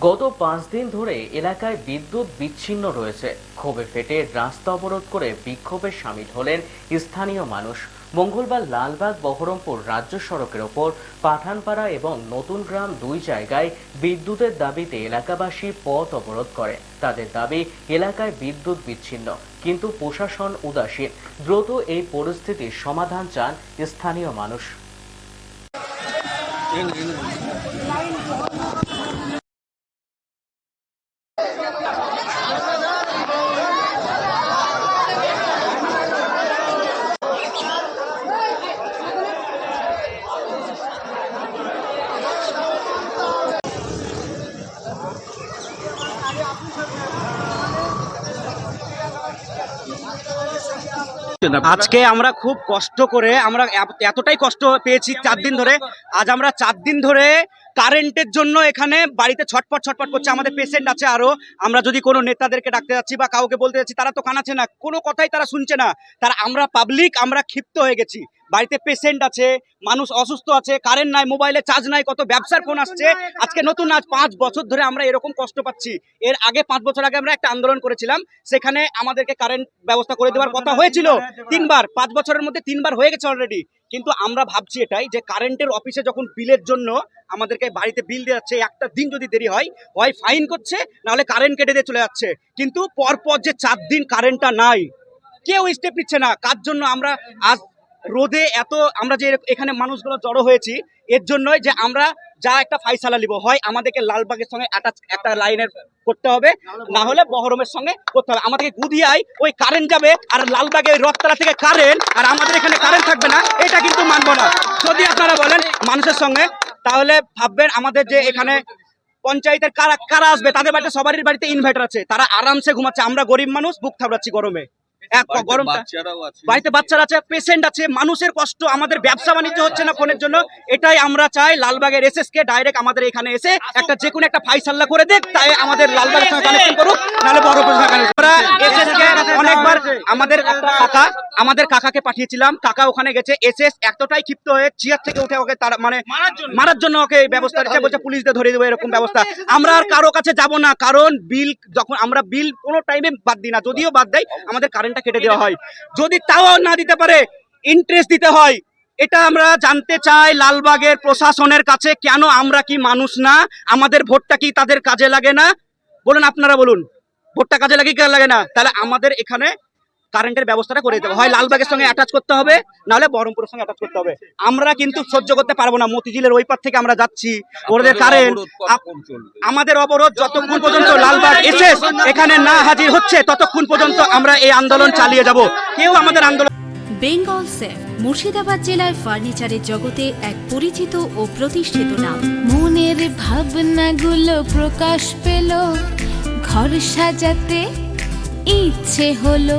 গত পাঁচ দিন ধরে এলাকায় বিদ্যুৎ বিচ্ছিন্ন রয়েছে। ক্ষোভে ফেটে রাস্তা অবরোধ করে বিক্ষোভে সামিল হলেন স্থানীয় মানুষ। মঙ্গলবার লালবাগ বহরমপুর রাজ্য সড়কের ওপর পাঠানপাড়া এবং নতুন গ্রাম দুই জায়গায় বিদ্যুতের দাবিতে এলাকাবাসী পথ অবরোধ করে। তাদের দাবি, এলাকায় বিদ্যুৎ বিচ্ছিন্ন, কিন্তু প্রশাসন উদাসীন। দ্রুত এই পরিস্থিতির সমাধান চান স্থানীয় মানুষ। আপনি আজকে আমরা খুব কষ্ট করে আমরা এতটাই কষ্ট পেয়েছি চার দিন ধরে। আজ আমরা চার দিন ধরে কারেন্টের জন্য এখানে বাড়িতে ছটপট ছটপট করছে। আমাদের পেশেন্ট আছে আরও। আমরা যদি কোনো নেতাদেরকে ডাকতে যাচ্ছি বা কাউকে বলতে যাচ্ছি, তারা তো কানাচ্ছে না। কোনো কথাই তারা শুনছে না। তারা আমরা পাবলিক আমরা ক্ষিপ্ত হয়ে গেছি। বাড়িতে পেশেন্ট আছে, মানুষ অসুস্থ আছে কারেন্ট নাই মোবাইলে চার্জ নাই, কত ব্যবসার ফোন আসছে। আজকে নতুন, আজ পাঁচ বছর ধরে আমরা এরকম কষ্ট পাচ্ছি। এর আগে পাঁচ বছর আগে আমরা একটা আন্দোলন করেছিলাম, সেখানে আমাদেরকে কারেন্ট ব্যবস্থা করে দেওয়ার কথা হয়েছিল। তিনবার, পাঁচ বছরের মধ্যে তিনবার হয়ে গেছে অলরেডি কিন্তু আমরা ভাবছি এটাই যে কারেন্টের অফিসে যখন বিলের জন্য আমাদেরকে বাড়িতে বিল দিয়ে যাচ্ছে একটা দিন যদি দেরি হয় হয় ফাইন করছে, নাহলে কারেন্ট কেটে দিয়ে চলে যাচ্ছে। কিন্তু পরপর যে চার দিন কারেন্টটা নাই, কেউ স্টেপ নিচ্ছে না। কার জন্য আমরা আজ রোদে এত আমরা যে এখানে মানুষগুলো জড়ো হয়েছি, এর জন্যই যে আমরা যা একটা ফাইসালা নিব। হয় আমাদেরকে লালবাগের সঙ্গে অ্যাটাচ একটা লাইনের করতে হবে, না হলে বহরমের সঙ্গে করতে হবে। আমাদেরকে গুদিয়ায় ওই কারেন্ট যাবে আর লালবাগে রথতলা থেকে কারেন্ট আর আমাদের এখানে কারেন্ট থাকবে না, এটা কিন্তু মানবো না। যদি আপনারা বলেন মানুষের সঙ্গে, তাহলে ভাববেন আমাদের যে এখানে পঞ্চায়েতের কারা কারা আসবে? তাদের বাড়িতে সবারই বাড়িতে ইনভার্টার আছে। তারা আরামসে ঘুমাচ্ছে। আমরা গরিব মানুষ, বুক থাবড়াচ্ছি গরমে। গরমটা। বাড়িতে বাচ্চারা আছে পেশেন্ট আছে মানুষের কষ্ট আমাদের ব্যবসা বাণিজ্য হচ্ছে না ফোনের জন্য। এটাই আমরা চাই লালবাগের এসএস কে ডাইরেক্ট আমাদের এখানে এসে একটা যে কোনো একটা ফাইসাল্লা করে দেখ তাই আমাদের লালবাগের সঙ্গে কানেকশন করুক নাহলে বড় আমরা এসএস কে অনেকবার আমাদের কাকা আমাদের কাকাকে পাঠিয়েছিলাম। কাকা ওখানে গেছে এস এস এতটাই ক্ষিপ্ত হয়ে চেয়ার থেকে উঠে ওকে তার মানে মারার জন্য। ওকে এই ব্যবস্থা নিচ্ছে বলছে পুলিশ দিয়ে ধরে দেবো এরকম ব্যবস্থা। আমরা আর কারও কাছে যাব না কারণ বিল যখন আমরা বিল কোনো টাইমে বাদ দিই না যদিও বাদ দেয় আমাদের কারেন্টটা কেটে দেওয়া হয়। যদি তাও না দিতে পারে ইন্টারেস্ট দিতে হয়। এটা আমরা জানতে চাই লালবাগের প্রশাসনের কাছে, কেন আমরা কি মানুষ না? আমাদের ভোটটা কি তাদের কাজে লাগে না? বলুন, আপনারা বলুন। ভোটটা কাজে লাগে লাগে না? তাহলে আমাদের এখানে কারেন্টের ব্যবস্থাটা করে দিতে হবে। হয় লালবাগের সঙ্গে অ্যাটাচ করতে হবে নাহলে বহরমপুরের সঙ্গে অ্যাটাচ করতে হবে। আমরা কিন্তু সহ্য করতে পারব না। মতিঝিলের ওই পার থেকে আমরা যাচ্ছি। ওদের কারেন্ট আমাদের অবরোধ যতক্ষণ পর্যন্ত লালবাগ এসে এখানে না হাজির হচ্ছে ততক্ষণ পর্যন্ত আমরা এই আন্দোলন চালিয়ে যাব। কেউ আমাদের আন্দোলন বেঙ্গল সেফ মুর্শিদাবাদ জেলায় ফার্নিচারের জগতে এক পরিচিত ও প্রতিষ্ঠিত নাম। মনের ভাবনাগুলো প্রকাশ পেল ঘর সাজাতে ইচ্ছে হলো।